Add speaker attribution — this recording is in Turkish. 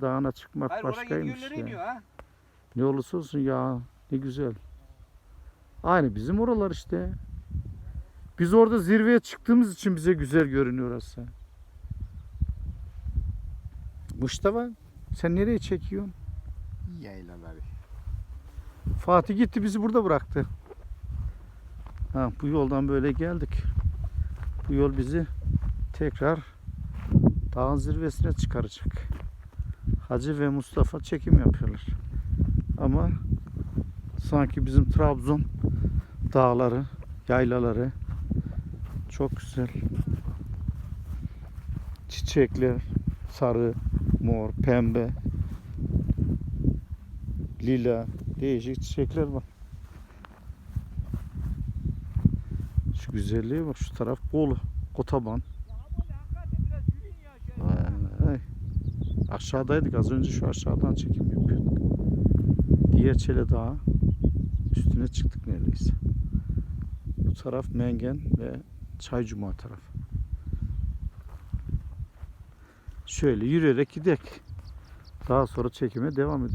Speaker 1: Dağına çıkmak
Speaker 2: Hayır
Speaker 1: başkaymış ya.
Speaker 2: iniyor ha.
Speaker 1: Ne olursa olsun ya ne güzel. Aynı bizim oralar işte. Biz orada zirveye çıktığımız için bize güzel görünüyor orası. Mustafa sen nereye çekiyorsun?
Speaker 2: Yaylaları.
Speaker 1: Fatih gitti bizi burada bıraktı. Ha, bu yoldan böyle geldik. Bu yol bizi tekrar dağın zirvesine çıkaracak. Hacı ve Mustafa çekim yapıyorlar. Ama sanki bizim Trabzon dağları, yaylaları çok güzel. Çiçekler sarı, mor, pembe, lila değişik çiçekler var. Şu güzelliğe bak şu taraf Bolu, Kotaban. Aşağıdaydık az önce şu aşağıdan çekim yapıyorduk. Diğer Çele Dağı üstüne çıktık neredeyse. Bu taraf Mengen ve Çaycuma taraf. Şöyle yürüyerek gidek. Daha sonra çekime devam ederiz.